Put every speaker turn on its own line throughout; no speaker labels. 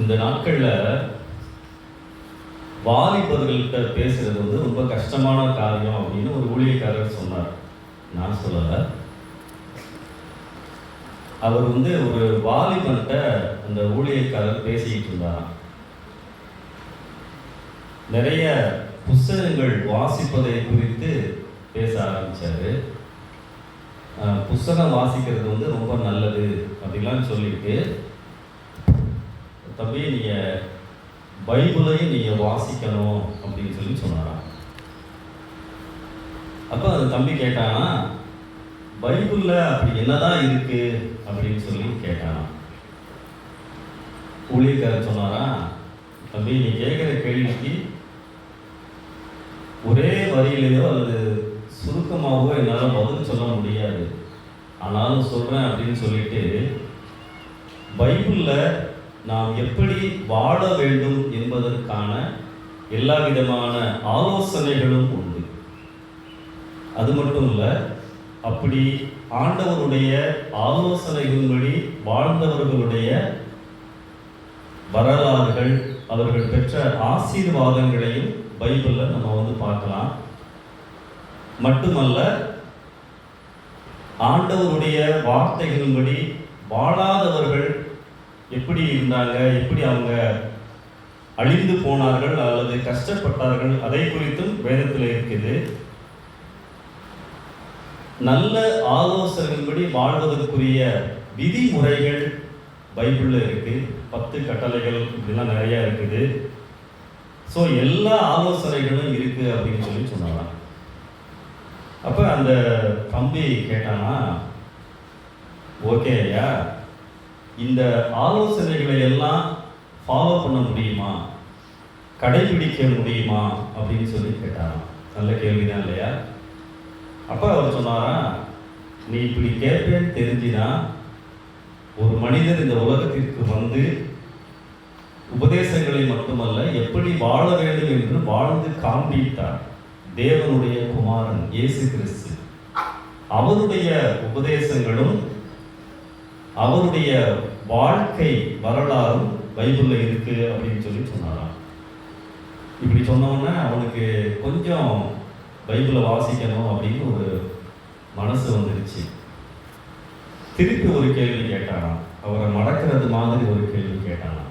இந்த நாட்களில் வாலிபர்கள்கிட்ட பேசுறது வந்து ரொம்ப கஷ்டமான காரியம் அப்படின்னு ஒரு ஊழியக்காரர் சொன்னார். நான் சொல்லலை. அவர் வந்து ஒரு வாலிபன்கிட்ட அந்த ஊழியக்காரர் பேசிக்கிட்டு இருந்தார். நிறைய புஸ்தகங்கள் வாசிப்பதை குறித்து பேச ஆரம்பித்தார் புஸ்தகம் வாசிக்கிறது வந்து ரொம்ப நல்லது அப்படிலாம் சொல்லிட்டு தம்பி நீங்கள் பைபிளையும் நீங்கள் வாசிக்கணும் அப்படின்னு சொல்லி சொன்னாராம். அப்போ அந்த தம்பி கேட்டானா பைபிளில் அப்படி என்னதான் இருக்கு அப்படின்னு சொல்லி கேட்டானா ஊழியக்காரர் சொன்னாரா தம்பி நீ கேட்குற கேள்விக்கு ஒரே வரியிலேயோ அல்லது சுருக்கமாகவோ என்னால் பதில் சொல்ல முடியாது. ஆனாலும் சொல்கிறேன் அப்படின்னு சொல்லிட்டு பைபிளில் நாம் எப்படி வாழ வேண்டும் என்பதற்கான எல்லா விதமான ஆலோசனைகளும் உண்டு. அது மட்டும் இல்லை அப்படி ஆண்டவருடைய ஆலோசனைகளின்படி வாழ்ந்தவர்களுடைய வரலாறுகள் அவர்கள் பெற்ற ஆசீர்வாதங்களையும் பைபிளில் நம்ம வந்து பார்க்கலாம். மட்டுமல்ல ஆண்டவருடைய வார்த்தைகளின்படி வாழாதவர்கள் எப்படி இருந்தாங்க எப்படி அவங்க அழிந்து போனார்கள் அல்லது கஷ்டப்பட்டார்கள் அதை குறித்தும் வேதத்தில் இருக்குது. நல்ல ஆலோசனைகளின்படி வாழ்வதற்குரிய விதிமுறைகள் பைபிளில் இருக்கு. பத்து கட்டளைகள் இதெல்லாம் நிறைய இருக்குது. ஸோ எல்லா ஆலோசனைகளும் இருக்கு அப்படின்னு சொல்லி சொன்னாங்க. அப்போ அந்த தம்பி கேட்டானா ஓகே ஐயா இந்த ஆலோசனைகளை எல்லாம் ஃபாலோ பண்ண முடியுமா? கடைபிடிக்க முடியுமா? அப்படின்னு சொல்லி கேட்டாராம். நல்ல கேள்விதான் இல்லையா? அப்போ அவர் சொன்னாரா நீ இப்படி கேட்பேன்னு தெரிஞ்சுதான் ஒரு மனிதர் இந்த உலகத்திற்கு வந்து உபதேசங்களை மட்டுமல்ல எப்படி வாழ வேண்டும் என்று வாழ்ந்து காண்பித்தார். தேவனுடைய குமாரன் இயேசு கிறிஸ்து. அவருடைய உபதேசங்களும் அவருடைய வாழ்க்கை வரலாறும் பைபிளில் இருக்கு அப்படின்னு சொல்லி சொன்னாராம். இப்படி சொன்னோன்னே அவனுக்கு கொஞ்சம் பைபிளை வாசிக்கணும் அப்படின்னு ஒரு மனசு வந்துருச்சு. திருப்பி ஒரு கேள்வி கேட்டாராம். அவரை மடக்கிறது மாதிரி ஒரு கேள்வி கேட்டாராம்.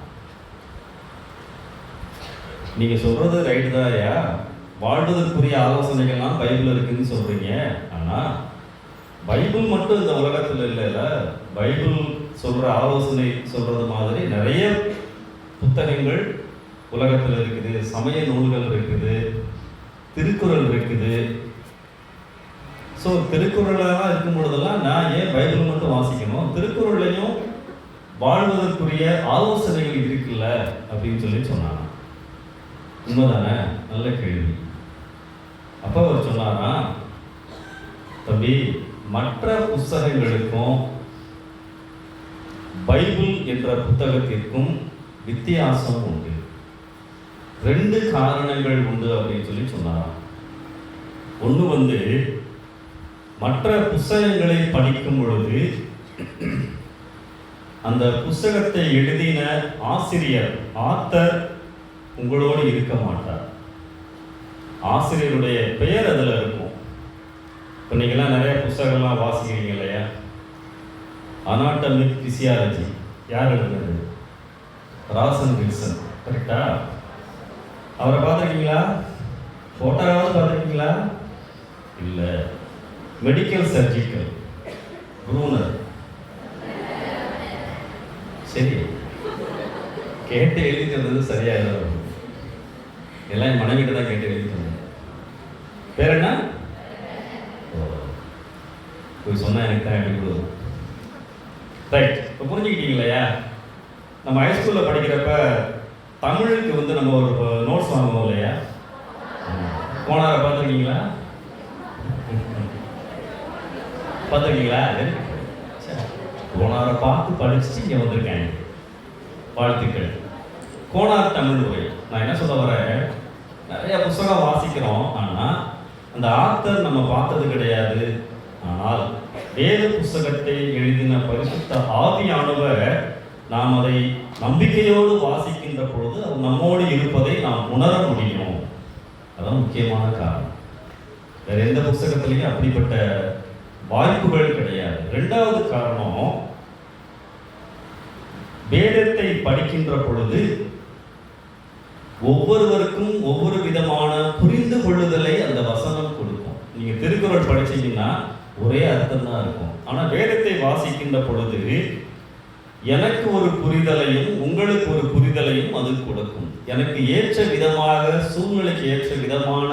நீங்க சொல்றது ரைட்டு தான் ஐயா. வாழ்வதற்குரிய ஆலோசனைகள்லாம் பைபிள் இருக்குன்னு சொல்றீங்க. ஆனா பைபிள் மட்டும் இந்த உலகத்தில் இல்லைல்ல பைபிள் சொல்கிற ஆலோசனை சொல்கிறது மாதிரி நிறைய புத்தகங்கள் உலகத்தில் இருக்குது. சமய நூல்கள் இருக்குது. திருக்குறள் இருக்குது. ஸோ திருக்குறளாக இருக்கும் பொழுதெல்லாம் நான் ஏன் பைபிள் மட்டும் வாசிக்கணும்? திருக்குறள்லையும் வாழ்வதற்குரிய ஆலோசனைகள் இருக்குல்ல அப்படின்னு சொல்லி சொன்னாங்க உண்மைதானே? நல்ல கேள்வி. அப்போ அவர் சொன்னாரா தம்பி மற்ற புஸ்தகங்களுக்கும் பைபிள் என்ற புத்தகத்திற்கும் வித்தியாசம் உண்டு. ரெண்டு காரணங்கள் உண்டு அப்படின்னு சொல்லி சொன்னாராம். ஒன்று வந்து மற்ற புஸ்தகங்களை படிக்கும் பொழுது அந்த புஸ்தகத்தை எழுதின ஆசிரியர் ஆத்தர் உங்களோடு இருக்க மாட்டார். ஆசிரியருடைய பெயர் அதில் இருக்கும். இப்போ நீங்கள்லாம் நிறைய புஸ்தகம்லாம் வாசிக்கிறீங்க இல்லையா? Anatomic physiology. யார் எழுதுனது? Ross and Wilson. கரெக்டா அவரை பார்த்துருக்கீங்களா? ஃபோட்டோவாவது பார்த்துருக்கீங்களா? இல்லை. Medical surgical Brunner. சரி. கேட்டு எழுதி வந்தது சரியாக எழுதுறது எல்லாம் என் மனைவிட்ட தான் கேட்டு எழுதி வந்தேன். பேர் என்ன? போய் சொன்னால் எனக்கு தான் எழுதி கொடுக்கும் ரைட் இப்போ புரிஞ்சுக்கிட்டீங்களா நம்ம ஹைஸ்கூலில் படிக்கிறப்ப தமிழுக்கு வந்து நம்ம ஒரு நோட்ஸ் வாங்குவோம் இல்லையா? போனார பார்த்துருக்கீங்களா? பார்த்துருக்கீங்களா? கோணாரை பார்த்து படிச்சுட்டு இங்கே வந்திருக்காங்க வாழ்த்துக்கள். கோணார் தமிழ் உரை நான் என்ன சொல்ல வரேன்? நிறைய புஸ்தகம் வாசிக்கிறோம் ஆனால் அந்த ஆத்தர் நம்ம பார்த்தது கிடையாது. ஆனால் வேத புஸ்தகத்தை எழுதின பரிசுத்த ஆவியானவர் நாம் அதை நம்பிக்கையோடு வாசிக்கின்ற பொழுது அது நம்மோடு இருப்பதை நாம் உணர முடியும். அதான் முக்கியமான காரணம். வேற எந்த புஸ்தகத்திலையும் அப்படிப்பட்ட வாய்ப்புகள் கிடையாது. ரெண்டாவது காரணம் வேதத்தை படிக்கின்ற பொழுது ஒவ்வொருவருக்கும் ஒவ்வொரு விதமான புரிந்து கொள்ளுதலை அந்த வசனம் கொடுக்கும். நீங்க திருக்குறள் படிச்சீங்கன்னா ஒரே அர்த்தம் தான் இருக்கும். ஆனால் வேதத்தை வாசிக்கின்ற பொழுது எனக்கு ஒரு புரிதலையும் உங்களுக்கு ஒரு புரிதலையும் அது கொடுக்கும். எனக்கு ஏற்ற விதமாக சூழ்நிலைக்கு ஏற்ற விதமான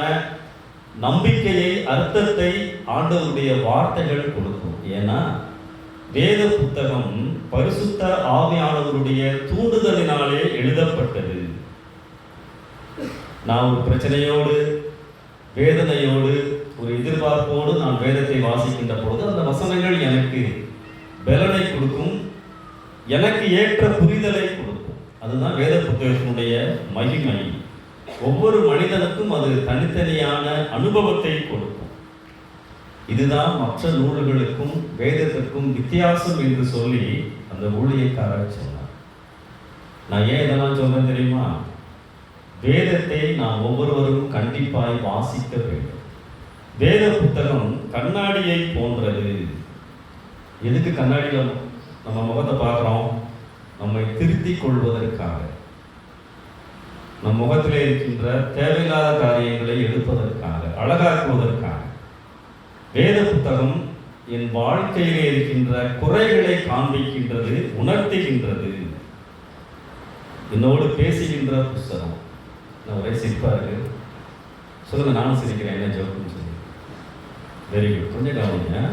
நம்பிக்கையை அர்த்தத்தை ஆண்டவருடைய வார்த்தைகள் கொடுக்கும். ஏன்னா வேத புத்தகம் பரிசுத்த ஆவியானவருடைய தூண்டுதலினாலே எழுதப்பட்டது. நான் ஒரு பிரச்சனையோடு வேதனையோடு ஒரு எதிர்பார்ப்போடு நான் வேதத்தை வாசிக்கின்ற பொழுது அந்த வசனங்கள் எனக்கு பலனை கொடுக்கும் எனக்கு ஏற்ற புரிதலை கொடுக்கும். அதுதான் வேத புத்தகத்தினுடைய மகிமை. ஒவ்வொரு மனிதனுக்கும் அது தனித்தனியான அனுபவத்தை கொடுக்கும். இதுதான் மற்ற நூல்களுக்கும் வேதத்திற்கும் வித்தியாசம் என்று சொல்லி அந்த ஊழியக்காரர் சொன்னார். நான் ஏன் இதெல்லாம் சொல்றேன் தெரியுமா? வேதத்தை நாம் ஒவ்வொருவரும் கண்டிப்பாய் வாசிக்க வேண்டும். வேத புத்தகம் கண்ணாடியை போன்றது. எதுக்கு கண்ணாடியில் நம்ம முகத்தை பார்க்குறோம்? நம்மை திருத்திக் கொள்வதற்காக. நம் முகத்தில் இருக்கின்ற தேவையில்லாத காரியங்களை எடுப்பதற்காக அழகாக்குவதற்காக வேத புத்தகம் என் வாழ்க்கையிலே இருக்கின்ற குறைகளை காண்பிக்கின்றது உணர்த்துகின்றது. என்னோடு பேசுகின்ற புஸ்தகம். நான் ஒரே சிரிப்பாக இருக்கு சொல்லுங்க நானும் சிரிக்கிறேன் என்ன ஜோக்குன்னு சொல்லி. வெரி குட் கொஞ்சம் கவனிங்க.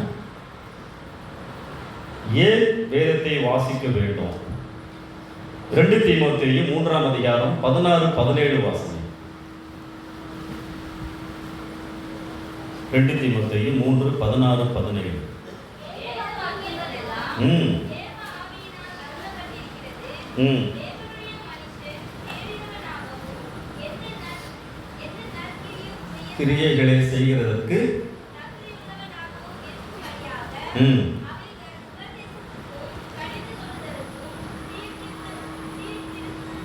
ஏன் வேதத்தை வாசிக்க வேண்டும்? ரெண்டு தீமோத்தேயு மூன்றாம் அதிகாரம் பதினாறு பதினேழு வாசனை. ரெண்டு தீமோத்தேயு மூன்று பதினாறு பதினேழு. ம். ம். கிரியைகளை செய்கிறதற்கு ம்.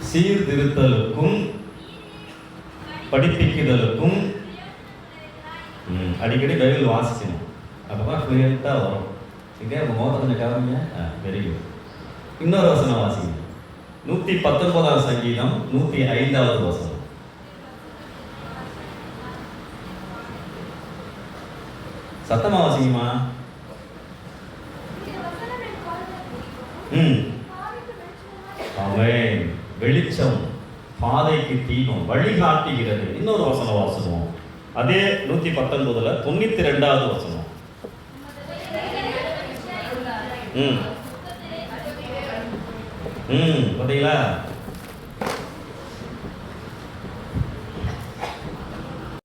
சீர்திருத்தலுக்கும் படிப்பிக்குதலுக்கும் அடிக்கடி பைபிள் வாசிக்கணும் அப்பதான் ஃப்ளூயண்ட்டாக வரும். இங்கே உங்கள் மோத்த கொஞ்சம் காமிங்க வெரி குட் இன்னொரு வசனம் வாசிங்க. நூற்றி பத்தொன்பதாவது சங்கீதம் நூற்றி ஐந்தாவது வசனம். சத்தமா வாசிங்கம்மா. அவன் வெளிச்சம் பாதைக்கு தீபம் வழிகாட்டுகிறது இன்னொரு வசனம் வாசனம் அதே நூத்தி பத்தொன்பதுல தொண்ணூத்தி ரெண்டாவது வசனம். ம். ம் பார்த்தீங்களா?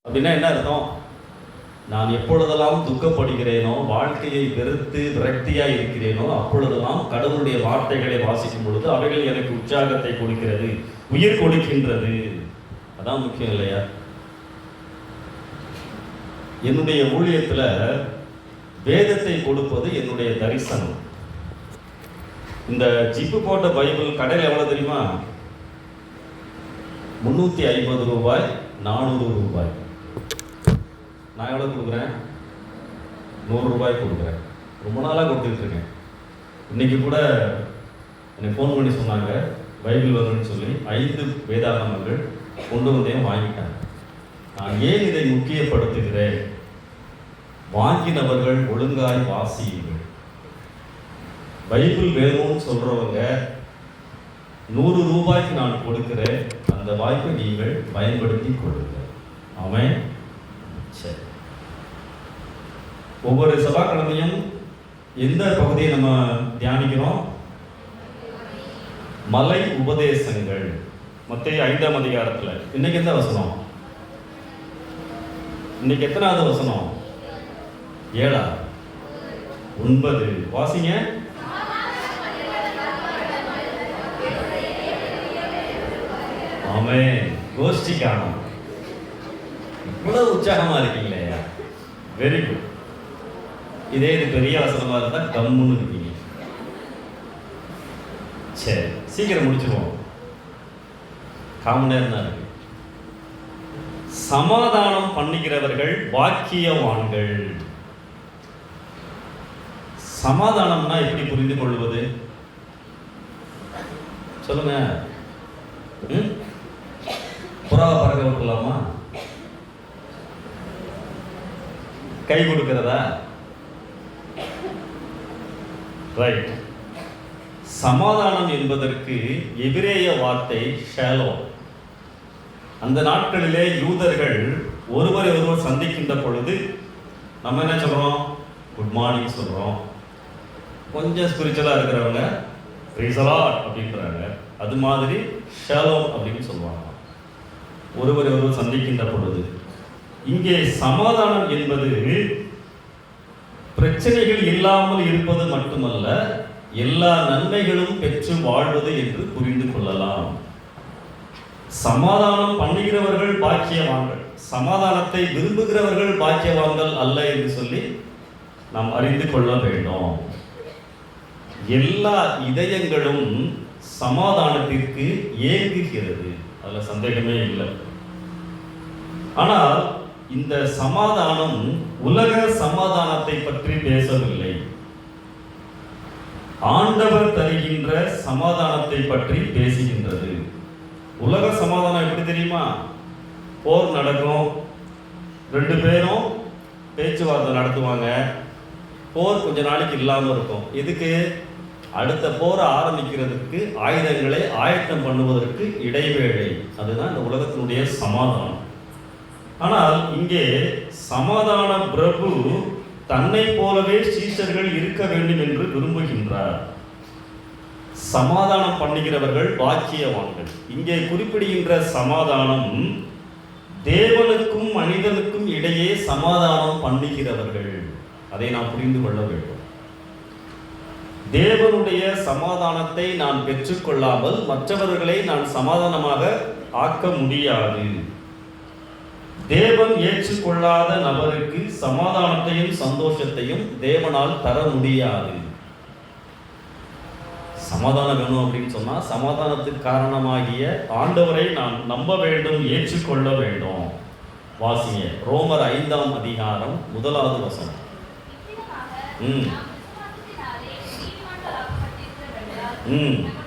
அப்படின்னா என்ன அர்த்தம்? நான் எப்பொழுதெல்லாம் துக்கப்படுகிறேனோ வாழ்க்கையை வெறுத்து விரக்தியாக இருக்கிறேனோ அப்பொழுதெல்லாம் கடவுளுடைய வார்த்தைகளை வாசிக்கும் பொழுது அவைகள் எனக்கு உற்சாகத்தை கொடுக்கிறது உயிர் கொடுக்கின்றது. அதான் முக்கியம் இல்லையா? என்னுடைய ஊழியத்தில் வேதத்தை கொடுப்பது என்னுடைய தரிசனம். இந்த ஜிப்பு போட்ட பைபிள் கடையில் எவ்வளவு தெரியுமா? முந்நூற்றி ஐம்பது ரூபாய் நானூறு ரூபாய். நான் எவ்வளோ கொடுக்குறேன்? நூறுரூபாய் கொடுக்குறேன். ரொம்ப நாளாக கொடுத்துட்ருக்கேன் இன்றைக்கி இன்னைக்கு கூட எனக்கு ஃபோன் பண்ணி சொன்னாங்க. பைபிள் வரும்னு சொல்லி ஐந்து வேதாகமங்கள் கொண்டு வந்தேன் வாங்கிட்டாங்க. நான் ஏன் இதை முக்கியப்படுத்துகிறேன்? வாங்கினவர்கள் ஒழுங்காய் வாசியுங்கள். பைபிள் வேணும்னு சொல்கிறவங்க நூறு ரூபாய்க்கு நான் கொடுக்குறேன். அந்த வாய்ப்பை நீங்கள் பயன்படுத்தி கொள்ளுங்கள். அவன் சரி. ஒவ்வொரு செவ்வாய்க்கிழமையும் எந்த பகுதியை நம்ம தியானிக்கிறோம்? மலை உபதேசங்கள். மத்திய ஐந்தாம் அதிகாரத்தில். இன்னைக்கு எந்த வசனம்? இன்னைக்கு எத்தனாவது வசனம்? ஏழா? ஒன்பது. வாசிங்க. ஆமே கோஷ்டி காணும். இவ்வளவு உற்சாகமா இருக்கீங்களே. வெரி குட் இதே இது பெரிய வசனமா இருந்தால் கம்முன்னு இருக்கீங்க சரி சீக்கிரம் முடிச்சிருவோம். காமன் நேரம் தான் இருக்கு. சமாதானம் பண்ணுகிறவர்கள் வாக்கியவான்கள். சமாதானம்னா எப்படி புரிந்து கொள்வது? சொல்லுங்க. ம்? புறாவை பறக்க விட்டுலாமா கை கொடுக்கிறதா? ரைட் சமாதானம் என்பதற்கு எபிரேய வார்த்தை ஷேலோ. அந்த நாட்களிலே யூதர்கள் ஒருவரை ஒருவர் சந்திக்கின்ற பொழுது நம்ம என்ன சொல்கிறோம் குட் மார்னிங் சொல்கிறோம் கொஞ்சம் ஸ்பிரிச்சுவலாக இருக்கிறவங்க ப்ரீசலாட் அப்படின்றாங்க. அது மாதிரி ஷேலோ அப்படின்னு சொல்லுவாங்க. ஒருவரை ஒருவர் சந்திக்கின்ற பொழுது. இங்கே சமாதானம் என்பது பிரச்சனைகள் இல்லாமல் இருப்பது மட்டுமல்ல எல்லா நன்மைகளும் பெற்று வாழ்வது என்று புரிந்து கொள்ளலாம். சமாதானம் பண்ணுகிறவர்கள் பாக்கியவான்கள். சமாதானத்தை விரும்புகிறவர்கள் பாக்கியவான்கள் அல்ல என்று சொல்லி நாம் அறிந்து கொள்ள வேண்டும். எல்லா இதயங்களும் சமாதானத்திற்கு ஏங்குகிறது. அதில் சந்தேகமே இல்லை. ஆனால் இந்த சமாதானம் உலக சமாதானத்தை பற்றி பேசவில்லை. ஆண்டவர் தருகின்ற சமாதானத்தை பற்றி பேசுகின்றது. உலக சமாதானம் எப்படி தெரியுமா? போர் நடக்கும். ரெண்டு பேரும் பேச்சுவார்த்தை நடத்துவாங்க. போர் கொஞ்ச நாளைக்கு இல்லாமல் இருக்கும். எதுக்கு? அடுத்த போரை ஆரம்பிக்கிறதுக்கு ஆயுதங்களை ஆயத்தம் பண்ணுவதற்கு இடைவேளை. அதுதான் இந்த உலகத்தினுடைய சமாதானம். ஆனால் இங்கே சமாதான பிரபு தன்னை போலவே சீஷர்கள் இருக்க வேண்டும் என்று விரும்புகின்றார். சமாதானம் பண்ணுகிறவர்கள் பாக்கியவான்கள். இங்கே குறிப்பிடுகின்ற சமாதானம் தேவனுக்கும் மனிதனுக்கும் இடையே சமாதானம் பண்ணுகிறவர்கள். அதை நாம் புரிந்து கொள்ள வேண்டும். தேவனுடைய சமாதானத்தை நான் பெற்றுக்கொள்ளாமல் மற்றவர்களை நான் சமாதானமாக ஆக்க முடியாது. தேவன் ஏற்றுக்கொள்ளாத நபருக்கு சமாதானத்தையும் சந்தோஷத்தையும் தேவனால் தர முடியாது. சமாதானம் வேணும் அப்படின்னு சொன்னா சமாதானத்துக்கு காரணமாகிய ஆண்டவரை நான் நம்ப வேண்டும் ஏற்றுக்கொள்ள வேண்டும். வாசிங்க ரோமர் ஐந்தாம் அதிகாரம் முதலாவது வசனம். ம். ம்.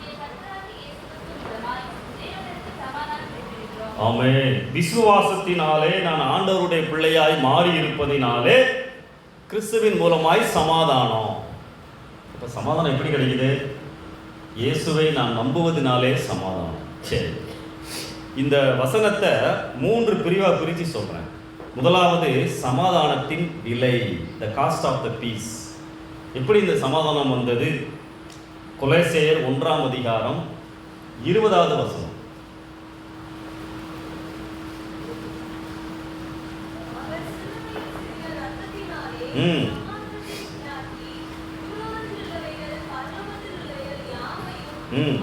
ஆமே விசுவாசத்தினாலே நான் ஆண்டவருடைய பிள்ளையாய் மாறி இருப்பதினாலே கிறிஸ்துவின் மூலமாய் சமாதானம். இப்போ சமாதானம் எப்படி கிடைக்குது? இயேசுவை நான் நம்புவதினாலே சமாதானம். சரி. இந்த வசனத்தை மூன்று பிரிவாக பிரித்து சொல்கிறேன் முதலாவது சமாதானத்தின் விலை the cost of the peace எப்படி இந்த சமாதானம் வந்தது? கொலைசேயர் ஒன்றாம் அதிகாரம் இருபதாவது வசனம். ம். ம்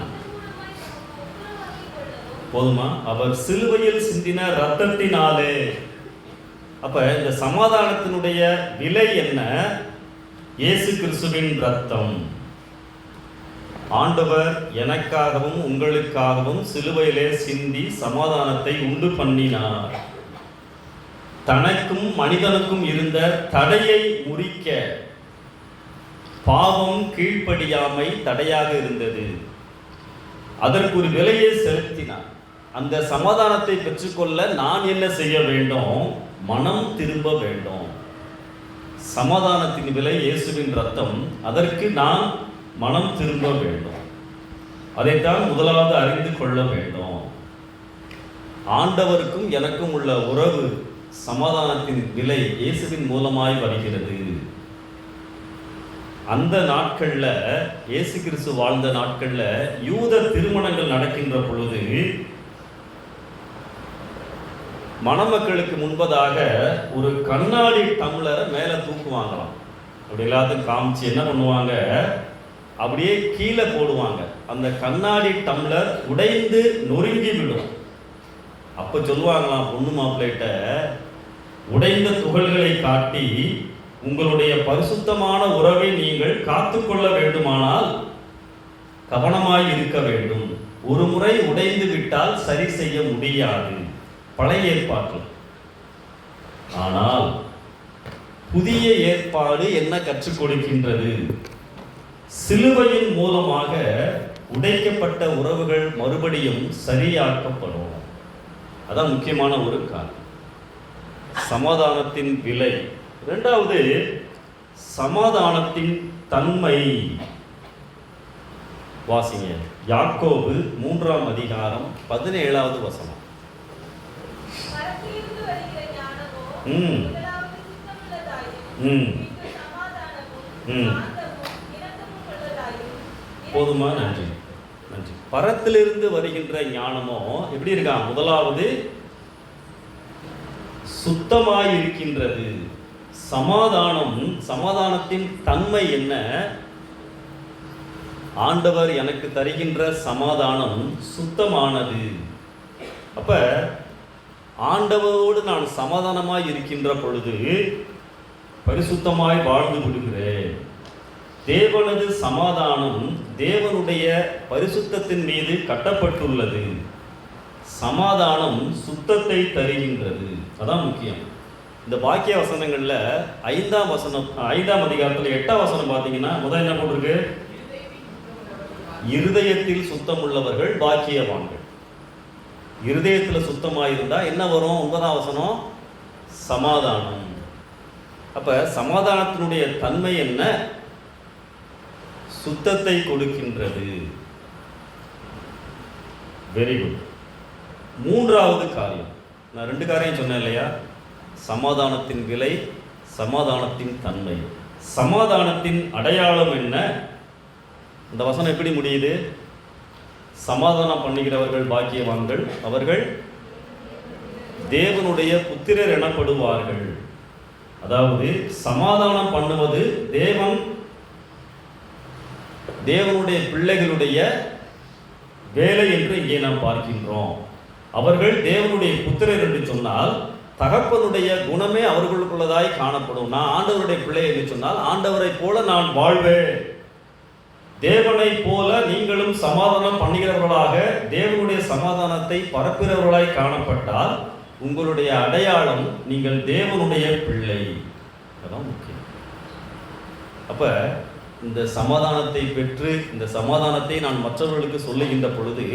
போதுமா? அவர் சிலுவையில் சிந்தின ரத்தத்தினாலே அப்ப இந்த சமாதானத்தினுடைய விலை என்ன? இயேசு கிறிஸ்துவின் ரத்தம் ஆண்டவர் எனக்காகவும் உங்களுக்காகவும் சிலுவையிலே சிந்தி சமாதானத்தை உண்டு பண்ணினார். தனக்கும் மனிதனுக்கும் இருந்த தடையை முறிக்க பாவம் கீழ்ப்படியாமை தடையாக இருந்தது. அதற்கு ஒரு விலையை செலுத்தினார் அந்த சமாதானத்தை பெற்றுக்கொள்ள நான் என்ன செய்ய வேண்டும்? மனம் திரும்ப வேண்டும். சமாதானத்தின் விலை இயேசுவின் ரத்தம் அதற்கு நான் மனம் திரும்ப வேண்டும். அதைத்தான் முதலாவது அறிந்து கொள்ள வேண்டும். ஆண்டவருக்கும் எனக்கும் உள்ள உறவு சமாதானத்தின் விலை இயேசுவின் மூலமாய் வருகிறது. அந்த நாட்கள்ல இயேசு கிறிஸ்து வாழ்ந்த நாட்கள்ல யூத திருமணங்கள் நடக்கின்ற பொழுது மணமக்களுக்கு முன்பதாக ஒரு கண்ணாடி டம்ளரை மேலே தூக்குவாங்களாம். அப்படி எல்லாத்தையும் காமிச்சு என்ன பண்ணுவாங்க? அப்படியே கீழே போடுவாங்க. அந்த கண்ணாடி டம்ளர் உடைந்து நொறுங்கி விடும். அப்ப சொல்லுவாங்களாம் பொண்ணு மாப்பிள்ளைகிட்ட உடைந்த துகள்களை காட்டி உங்களுடைய பரிசுத்தமான உறவை நீங்கள் காத்துக்கொள்ள வேண்டுமானால் கவனமாய் இருக்க வேண்டும். ஒரு முறை உடைந்து விட்டால் சரி செய்ய முடியாது. பழைய ஏற்பாட்டு. ஆனால் புதிய ஏற்பாடு என்ன கற்றுக் கொடுக்கின்றது? சிலுவையின் மூலமாக உடைக்கப்பட்ட உறவுகள் மறுபடியும் சரியாக்கப்படும். அதான் முக்கியமான ஒரு காரணம். சமாதானத்தின் விலை. இரண்டாவது சமாதானத்தின் தன்மை. வாசிங்க. யாக்கோபு மூன்றாம் அதிகாரம் பதினேழாவது வசனம். ம். ம். ம். போதுமா? நன்றி. நன்றி. பரத்திலிருந்து வருகின்ற ஞானமோ எப்படி இருக்கா? முதலாவது சுத்தமாயிருக்கின்றது. சமாதானம் சமாதானத்தின் தன்மை என்ன? ஆண்டவர் எனக்கு தருகின்ற சமாதானம் சுத்தமானது. அப்ப ஆண்டவரோடு நான் சமாதானமாய் இருக்கின்ற பொழுது பரிசுத்தமாய் வாழ்ந்து விடுகிறேன். தேவனது சமாதானம் தேவனுடைய பரிசுத்தத்தின் மீது கட்டப்பட்டுள்ளது. சமாதானம் சுத்தத்தை தருகின்றது. அதான் முக்கியம். இந்த பாக்கிய வசனங்களில் ஐந்தாம் வசனம் ஐந்தாம் அதிகாரத்தில் எட்டாம் வசனம் பார்த்தீங்கன்னா முதல் என்ன போட்டிருக்கு? இருதயத்தில் சுத்தம் உள்ளவர்கள் பாக்கியவான்கள். இருதயத்தில் சுத்தமாக இருந்தால் என்ன வரும்? ஒன்பதாம் வசனம் சமாதானம். அப்போ சமாதானத்தினுடைய தன்மை என்ன? சுத்தத்தை கொடுக்கின்றது. வெரி குட் மூன்றாவது காரியம். நான் ரெண்டு காரியம் சொன்னேன் இல்லையா? சமாதானத்தின் விலை சமாதானத்தின் தன்மை. சமாதானத்தின் அடையாளம் என்ன? இந்த வசனம் எப்படி முடியுது? சமாதானம் பண்ணுகிறவர்கள் பாக்கியவான்கள் அவர்கள் தேவனுடைய புத்திரர் எனப்படுவார்கள். அதாவது சமாதானம் பண்ணுவது தேவன் தேவனுடைய பிள்ளைகளுடைய வேலை என்று இங்கே நாம் பார்க்கின்றோம். அவர்கள் தேவனுடைய புத்திரர் என்று சொன்னால் தகப்பனுடைய குணமே அவர்களுக்குள்ளதாய் காணப்படும். நான் ஆண்டவருடைய பிள்ளை என்று சொன்னால் ஆண்டவரை போல நான் வாழ்வேன். தேவனை போல நீங்களும் சமாதானம் பண்ணுகிறவர்களாக தேவனுடைய சமாதானத்தை பரப்புகிறவர்களாய் காணப்பட்டால் உங்களுடைய அடையாளம் நீங்கள் தேவனுடைய பிள்ளை. அதான் முக்கியம். அப்போ இந்த சமாதானத்தை பெற்று இந்த சமாதானத்தை நான் மற்றவர்களுக்கு சொல்லுகின்ற பொழுது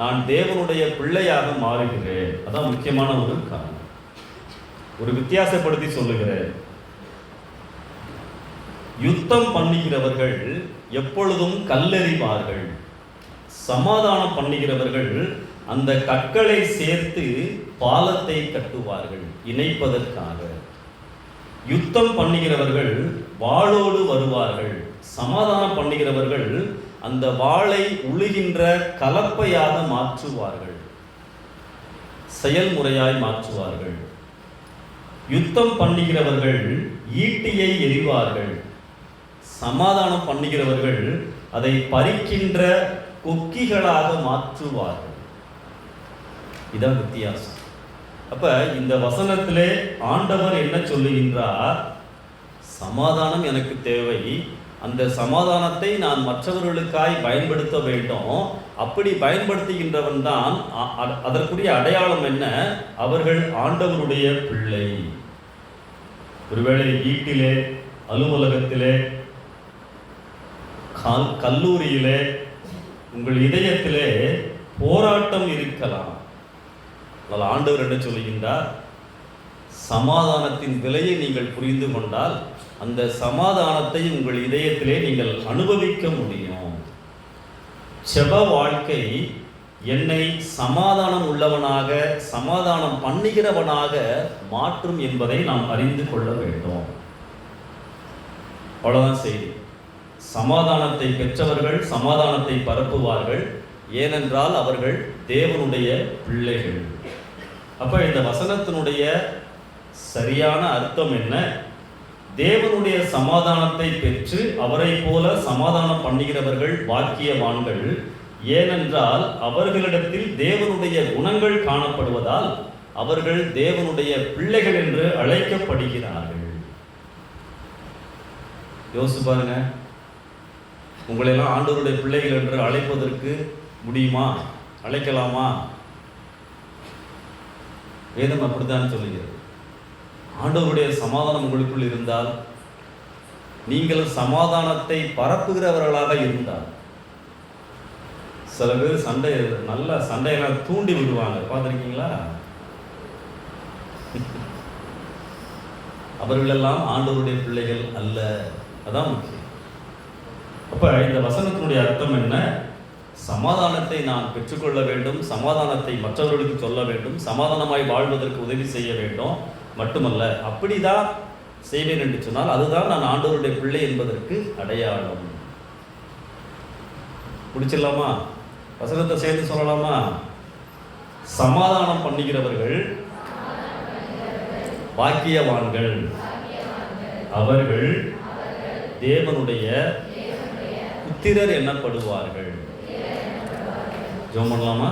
நான் தேவனுடைய பிள்ளையாக மாறுகிறேன். அதான் முக்கியமான ஒரு காரணம். ஒரு வித்தியாசப்படுத்தி சொல்லுகிறேன். யுத்தம் பண்ணுகிறவர்கள் எப்பொழுதும் கல்லெறிவார்கள். சமாதானம் பண்ணுகிறவர்கள் அந்த கற்களை சேர்த்து பாலத்தை கட்டுவார்கள் இணைப்பதற்காக. யுத்தம் பண்ணுகிறவர்கள் வாளோடு வருவார்கள். சமாதானம் பண்ணுகிறவர்கள் அந்த வாளை உழுகின்ற கலப்பையாக மாற்றுவார்கள். செயல்முறையாய் மாற்றுவார்கள். யுத்தம் பண்ணுகிறவர்கள் ஈட்டியை எறிவார்கள். சமாதானம் பண்ணுகிறவர்கள் அதை பறிக்கின்ற கொக்கிகளாக மாற்றுவார்கள். இதான் வித்தியாசம். அப்ப இந்த வசனத்திலே ஆண்டவர் என்ன சொல்லுகின்றார்? சமாதானம் எனக்கு தேவை. அந்த சமாதானத்தை நான் மற்றவர்களுக்காய் பயன்படுத்த வேண்டும். அப்படி பயன்படுத்துகின்றவன் தான் அதற்குரிய அடையாளம் என்ன? அவர்கள் ஆண்டவருடைய பிள்ளை. ஒருவேளை வீட்டிலே அலுவலகத்திலே கல்- கல்லூரியிலே உங்கள் இதயத்திலே போராட்டம் இருக்கலாம். அதில் ஆண்டவர் என்ன சொல்லுகின்றார்? சமாதானத்தின் விலையை நீங்கள் புரிந்து கொண்டால் அந்த சமாதானத்தை உங்கள் இதயத்திலே நீங்கள் அனுபவிக்க முடியும். செப வாழ்க்கை என்னை சமாதானம் உள்ளவனாக சமாதானம் பண்ணுகிறவனாக மாற்றும் என்பதை நாம் அறிந்து கொள்ள வேண்டும். அவ்வளோதான் செய்தி. சமாதானத்தை பெற்றவர்கள் சமாதானத்தை பரப்புவார்கள். ஏனென்றால் அவர்கள் தேவனுடைய பிள்ளைகள். அப்போ இந்த வசனத்தினுடைய சரியான அர்த்தம் என்ன? தேவனுடைய சமாதானத்தை பெற்று அவரை போல சமாதானம் பண்ணுகிறவர்கள் பாக்கியவான்கள். ஏனென்றால் அவர்களிடத்தில் தேவனுடைய குணங்கள் காணப்படுவதால் அவர்கள் தேவனுடைய பிள்ளைகள் என்று அழைக்கப்படுகிறார்கள். யோசிச்சு பாருங்க. உங்களெல்லாம் ஆண்டவருடைய பிள்ளைகள் என்று அழைப்பதற்கு முடியுமா? அழைக்கலாமா? வேதம் அப்படித்தான் சொல்லுகிறது. ஆண்டவருடைய சமாதானம் உங்களுக்குள் இருந்தால் நீங்கள் சமாதானத்தை பரப்புகிறவர்களாக இருந்தால். சில பேர் சண்டை நல்ல சண்டையெல்லாம் தூண்டி விடுவாங்க. பார்த்துருக்கீங்களா? அவர்களெல்லாம் ஆண்டவருடைய பிள்ளைகள் அல்ல. அதான் முக்கியம். அப்ப இந்த வசனத்தினுடைய அர்த்தம் என்ன? சமாதானத்தை நான் பெற்றுக்கொள்ள வேண்டும் சமாதானத்தை மற்றவர்களுக்கு சொல்ல வேண்டும் சமாதானமாய் வாழ்வதற்கு உதவி செய்ய வேண்டும். மட்டுமல்ல அப்படிதான் செய்வேன் என்று சொன்னால் அதுதான் நான் ஆண்டவருடைய பிள்ளை என்பதற்கு அடையாளம். பிடிச்சிடலாமா வசனத்தை சேர்ந்து சொல்லலாமா? சமாதானம் பண்ணுகிறவர்கள் பாக்கியவான்கள். அவர்கள் தேவனுடைய புத்திரர் எண்ணப்படுவார்கள் ஜோம் பண்ணலாமா?